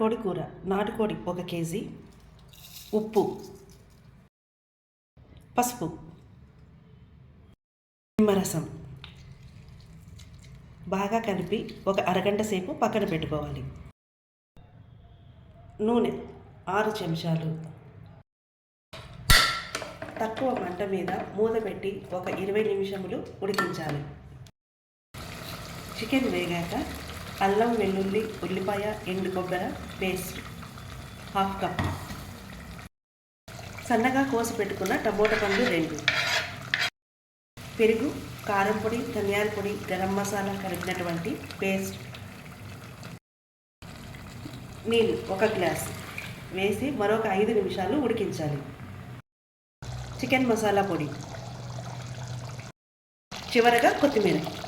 నాటుకోడి కూర. నాటుకోడి ఒక కేజీ. ఉప్పు. పసుపు. నిమ్మరసం. బాగా కలిపి ఒక అరగంట సేపు పక్కన పెట్టుకోవాలి. నూనె. ఆరు చెంచాలు. తక్కువ మంట మీద మూత పెట్టి ఒక ఇరవై నిమిషములు ఉడికించాలి. చికెన్ వేగాక అల్లం వెల్లుల్లి ఉల్లిపాయ ఎండు కొబ్బరి పేస్ట్ హాఫ్ కప్. సన్నగా కోసి పెట్టుకున్న టమోటా పండు రెండు. పెరుగు కారం పొడి ధనియాల పొడి గరం మసాలా కలిపినటువంటి పేస్ట్. నీళ్ళు ఒక గ్లాస్. వేసి మరొక ఐదు నిమిషాలు ఉడికించాలి. చికెన్ మసాలా పొడి. చివరగా కొత్తిమీర.